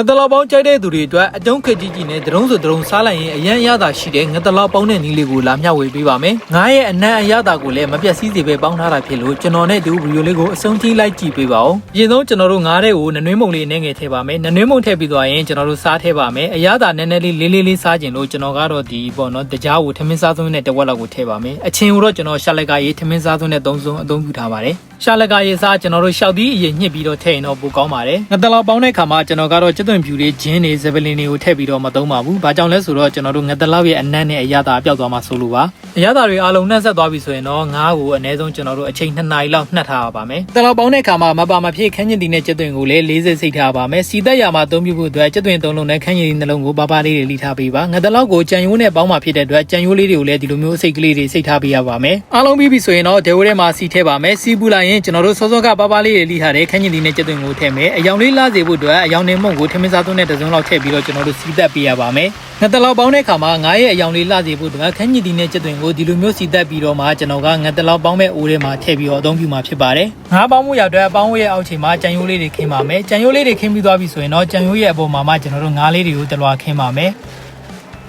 ငတလောက်ပေါင်းကြိုက်တဲ့သူတွေအတွက်အတုံးခက်ကြီးကြီးနဲ့ဒရုံးဆိုဒရုံးစားလိုက်ရင်အရန်အရသာရှိတဲ့ငတလောက်ပေါင်းတဲ့နီးလေးကိုလာမျှဝေပေးပါမယ်။ငားရဲ့အနံ့အရသာကိုလည်းမပြတ်စည်းစေပဲပေါင်းထားတာဖြစ်လို့ကျွန်တော်နဲ့ဒီဗီဒီယိုလေးကိုအဆုံးထိလိုက်ကြည့်ပေးပါဦး။အရင်ဆုံးကျွန်တော်တို့ငားတဲ့ကိုနနွေးမုံလေးနဲ့ငယ်ထည့်ပါမယ်။နနွေးမုံထည့်ပြီးသွားရင်ကျွန်တော်တို့စားထည့်ပါမယ်။အရသာနည်းနည်းလေးလေးလေးလေးစားကျင်လို့ကျွန်တော်ကတော့ဒီပေါ့နော်တကြားကိုထမင်းစားသွင်းနဲ့တဝက်လောက်ကိုထည့်ပါမယ်။အချင်းကိုတော့ကျွန်တော်ရှာလက်ကရေးထမင်းစားသွင်းနဲ့သုံးစုံအသုံးပြုထားပါတယ်။ရှာလက်ကရေးစားကျွန်တော်တို့ရှောက်သီးအရင်ညှစ်ပြီးတော့ထည့်ရင်တော့ပိုကောင်းပါတယ်။ငတလောက်ပေါင်းတဲ့ခါမှာကျွန်တော်ကတော့ကျွတ်သွင်ဖြူလေးဂျင်းတွေဇပလင်တွေကိုထည့်ပြီးတော့မသုံးပါဘူး။ဘာကြောင့်လဲဆိုတော့ကျွန်တော်တို့ငတလောက်ရဲ့အနံ့နဲ့အရသာအပြောက်သွားမှဆိုလိုပါ။အရသာတွေအားလုံးနှက်ဆက်သွားပြီဆိုရင်တော့ငါးကိုအနည်းဆုံးကျွန်တော်တို့အချိန်2နာရီလောက်နှက်ထားရပါမယ်။တလောက်ပေါင်းတဲ့ခါမှာမပါမဖြစ်ခန်းကျင်တီနဲ့ကျွတ်သွင်ကိုလည်း40စိတ်ထားပါမယ်။စီသက်ရမှာအသုံးပြုဖို့အတွက်ကျွတ်သွင်သုံးလုံးနဲ့ခန်းကျင်တီနှလုံးကိုပါပါလေးတွေလိထားပေးပါ။ငတလောက်ကိုကြံရိုးနဲ့ပေါင်းမှာဖြစ်တဲ့အတွက်ကြံရိုးလေးတွေကိုလည်းဒီလိုမျိုးအစိတ်ကလေးတွေစိတ်ထားပေးရပါမယ်။အားလုံးပြီးပြီဆိုရင်တော့ဒေဝထဲမှာစီထည့်ပါမယ်။စီပူလိုက်ရင်ကျွန်တော်တို့စောစောကပါပါလေးတွေလိထားတဲ့ခန်းကျင်တီနဲ့ကျွတ်သွင်ကိုထည့်မယ်။အယောင်လေးလာစေဖို့အတွက်အယောင်နေမုံကိုထမင်းစားသွင်းတဲ့တစ်စုံလောက်ထည့်ပြီးတော့ကျွန်တော်တို့စီသက်ပေးရပါမယ်။ငတလောက်ပေါင်းတဲ့ခါမှာငါးရဲ့အယောင်လေးလှစေဖို့အတွက်ခန်းညစ်တီနဲ့ကျက်သွင်ကိုဒီလိုမျိုးစီတက်ပြီးတော့မှကျွန်တော်ကငတလောက်ပေါင်းမဲ့အိုးထဲမှာထည့်ပြီးတော့အသုံးပြုမှာဖြစ်ပါတယ်။ငါးပေါင်းမှုရအတွက်ပေါင်းဝရဲ့အောက်ချိန်မှာကြံရိုးလေးတွေခင်းပါမယ်။ကြံရိုးလေးတွေခင်းပြီးသွားပြီဆိုရင်တော့ကြံရိုးရဲ့အပေါ်မှာမှကျွန်တော်တို့ငါးလေးတွေကိုတလွာခင်းပါမယ်။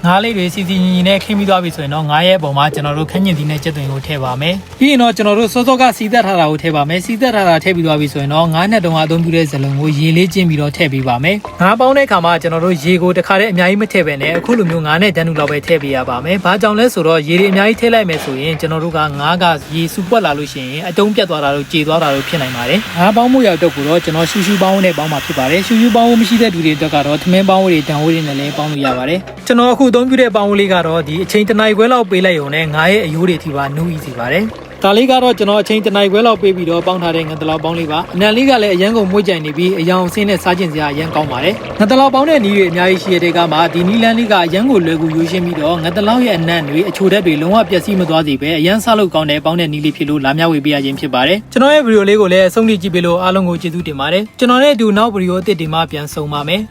ငါးလေးတွေစီစီညီညီနဲ့ခင်းပြီးသွားပြီဆိုရင်တော့ငါးရဲ့အပေါ်မှာကျွန်တော်တို့ခန်းညင်တီနဲ့ကျက်သွင်ကိုထည့်ပါမယ်။ပြီးရင်တော့ကျွန်တော်တို့စောစောကစီသက်ထားတာကိုထည့်ပါမယ်။စီသက်ထားတာထည့်ပြီးသွားပြီဆိုရင်တော့ငါးနဲ့တုံးအသုံးပြုတဲ့ဇလုံးကိုရေလေးကျင်းပြီးတော့ထည့်ပေးပါမယ်။ငါးပေါင်းတဲ့အခါမှာကျွန်တော်တို့ရေကိုတစ်ခါတည်းအများကြီးမထည့်ပဲနဲ့အခုလိုမျိုးငါးနဲ့တန်းတူလောက်ပဲထည့်ပေးရပါမယ်။ဘာကြောင့်လဲဆိုတော့ရေတွေအများကြီးထည့်လိုက်မယ်ဆိုရင်ကျွန်တော်တို့ကငါးကရေစုပွက်လာလို့ရှိရင်အတုံးပြတ်သွားတာတို့ကြေသွားတာတို့ဖြစ်နိုင်ပါတယ်။ငါးပေါင်းမှုရောက်တော့ကိုတော့ကျွန်တော်ရှူရှူပေါင်းနဲ့ပေါင်းမှာဖြစ်ပါတယ်။ရှူရှူပေါင်းမရှိတဲ့လူတွေအတွက်ကတော့သမင်းပေါင်းတွေတန်ဝိုးတွေနဲ့လည်းပေါင်းလို့ရပါတယ်။ကျွန်တော်အခုအသုံးပြုတဲ့ပေါင်းလေးကတော့ဒီအချိန်တစ်နိုင်ခွဲလောက်ပေးလိုက်ရုံနဲ့ငါးရဲ့အယိုးတွေထိပါနူးဤစီပါတယ်။ဒါလေးကတော့ကျွန်တော်အချိန်တစ်နိုင်ခွဲလောက်ပေးပြီးတော့ပေါင်းထားတဲ့ငတလောက်ပေါင်းလေးပါအနံလေးကလည်းအရန်ကုန်မွေးကြိုင်နေပြီးအယောင်အဆင်းနဲ့စားကျင်စရာအရန်ကောင်းပါတယ်ငတလောက်ပေါင်းတဲ့နီးတွေအများကြီးရှိတဲ့ကမှဒီနီးလန်းလေးကအရန်ကိုလွယ်ကူရိုးရှင်းပြီးတော့ငတလောက်ရဲ့အနံတွေအချိုဓာတ်တွေလုံးဝပျက်စီးမသွားစေပဲအရန်စားလို့ကောင်းတဲ့ပေါင်းတဲ့နီးလေးဖြစ်လို့လာမျှဝေပေးရခြင်းဖြစ်ပါတယ်ကျွန်တော်ရဲ့ဗီဒီယိုလေးကိုလည်းအဆုံးထိကြည့်ပေးလို့အားလုံးကိုကျေးဇူးတင်ပါတယ်ကျွန်တော်နဲ့အတူနောက်ဗီဒီယိုအသစ်ဒီမှာပြန်ဆုံပါမယ်